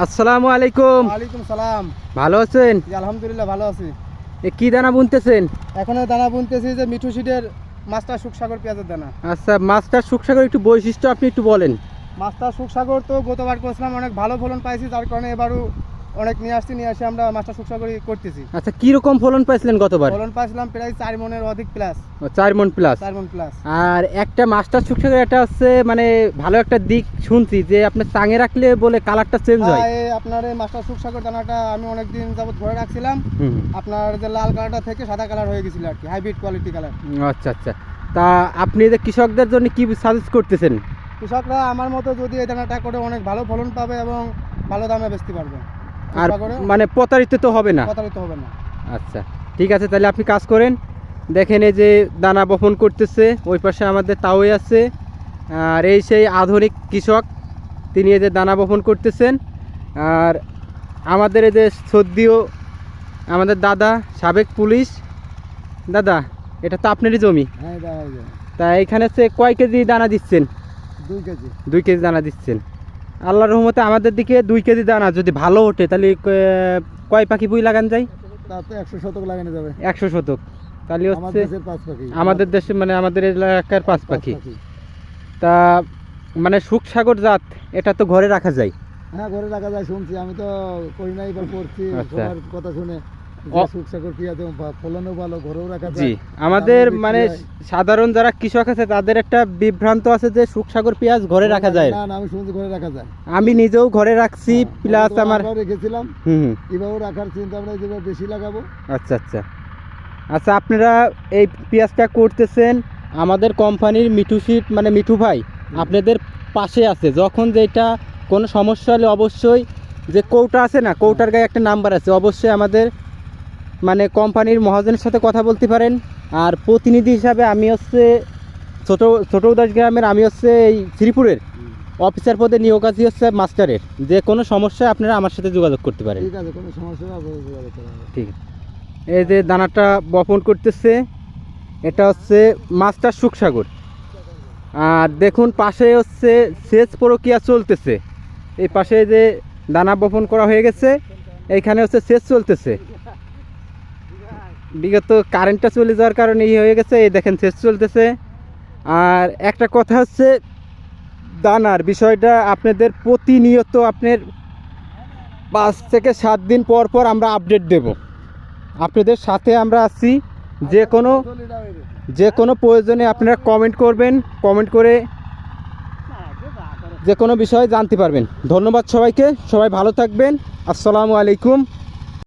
আসসালামু আলাইকুম। ওয়ালাইকুম সালাম। ভালো আছেন? আলহামদুলিল্লাহ ভালো আছি। এ কি দানা বুনতেছেন? এখনও দানা বুনতেছি যে মিঠু সিডের মাস্টার সুখসাগর পেঁয়াজের দানা। আচ্ছা মাছটার সুখসাগর একটু বৈশিষ্ট্য আপনি একটু বলেন। মাস্টার সুখসাগর তো গতবার করেছিলাম অনেক ভালো ফলন পাইছি তার কারণে এবারও অনেক নিয়ে আসছি নিয়ে আসে আমরা মাস্টার সুখসাগরই করতেছি। আচ্ছা কি রকম ফলন পাইছিলেন গতবার ফলন পাইছিলাম প্রায় চার মনের অধিক প্লাস ও, চার মন প্লাস চার মন প্লাস আর একটা মাস্টার সুখসাগর এটা হচ্ছে মানে ভালো একটা দিক শুনছি যে আপনি চাঙে রাখলে বলে কালারটা চেঞ্জ হয়। আপনার এই মাস্টার সুখসাগর দানাটা আমি অনেক দিন যাবত ঘরে রাখছিলাম আপনার যে লাল কালারটা থেকে সাদা কালার হয়ে গেছিল আর কি হাইব্রিড কোয়ালিটি কালার আচ্ছা আচ্ছা। তা আপনি যে কৃষকদের জন্য কি সাজেস্ট করতেছেন? কৃষকরা আমার মতো যদি এই দানাটা করে অনেক ভালো ফলন পাবে এবং ভালো দামে বেচতে পারবে। আর মানে প্রতারিত তো হবে না। প্রতারিত হবে না। আচ্ছা ঠিক আছে তাহলে আপনি কাজ করেন। দেখেন এই যে দানা বপন করতেছে ওই পাশে আমাদের তাওই আছে। আর এই সেই আধুনিক কৃষক তিনি এই যে দানা বপন করতেছেন। আর আমাদের এই যে সদ্যীয় আমাদের দাদা সাবেক পুলিশ। দাদা এটা তো আপনারই জমি। হ্যাঁ তা এখানে হচ্ছে কয় কেজি দানা দিচ্ছেন? দুই কেজি। দুই কেজি দানা দিচ্ছেন। আল্লাহর রহমতে আমাদের দিকে দুই কেজি দানা যদি ভালো ওঠে তাহলে কয় পাখি বুই লাগান যায়? তাতে একশো শতক লাগানো যাবে। একশো শতক। তাহলে হচ্ছে আমাদের দেশে মানে আমাদের এলাকার পাঁচ পাখি। তা মানে সুখসাগর জাত এটা তো ঘরে রাখা যায়। হ্যাঁ ঘরে রাখা যায় শুনছি। আমি তো করি নাই এবার করছি। কথা শুনে। অ- সুখসাগর পেঁয়াজ ফলনও ভালো ঘরেও রাখা জি। আমাদের মানে সাধারণ যারা কৃষক আছে তাদের একটা বিভ্রান্ত আছে যে সুখসাগর পেঁয়াজ ঘরে রাখা যায়। না আমি শুনছি ঘরে রাখা যায়। আমি নিজেও ঘরে রাখছি হ্যাঁ, প্লাস আমার রেখেছিলাম। হুম রাখার চিন্তা ভাবনা যেভাবে বেশি লাগাবো। আচ্ছা আচ্ছা। আচ্ছা আপনারা এই পেঁয়াজটা করতেছেন আমাদের কোম্পানির মিঠু শীত মানে মিঠু ভাই আপনাদের পাশে আছে। যখন যেটা কোনো সমস্যা হলে অবশ্যই যে কৌটা আছে না কৌটার গায়ে একটা নাম্বার আছে অবশ্যই আমাদের মানে কোম্পানির মহাজনের সাথে কথা বলতে পারেন। আর প্রতিনিধি হিসাবে আমি হচ্ছে ছোটো ছোটো উদাস গ্রামের আমি হচ্ছে এই শ্রীপুরের অফিসার পদে নিয়োগ আছি হচ্ছে মাস্টারের যে কোনো সমস্যা আপনারা আমার সাথে যোগাযোগ করতে পারেন। ঠিক আছে কোনো সমস্যা। ঠিক। এই যে দানাটা বপন করতেছে এটা হচ্ছে মাস্টার সুখসাগর। আর দেখুন পাশে হচ্ছে সেচ প্রক্রিয়া চলতেছে। এই পাশে যে দানা বপন করা হয়ে গেছে এইখানে হচ্ছে সেচ চলতেছে। বিগত কারেন্টটা চলে যাওয়ার কারণে এই হয়ে গেছে, এই দেখেন সেচ চলতেছে। আর একটা কথা হচ্ছে, দানার বিষয়টা আপনাদের প্রতিনিয়ত আপনার পাঁচ থেকে সাত দিন পর পর আমরা আপডেট দেব। আপনাদের সাথে আমরা আছি, যে কোনো যে কোনো প্রয়োজনে আপনারা কমেন্ট করবেন কমেন্ট করে যে কোনো বিষয়ে জানতে পারবেন। ধন্যবাদ সবাইকে, সবাই ভালো থাকবেন। আসসালামু আলাইকুম।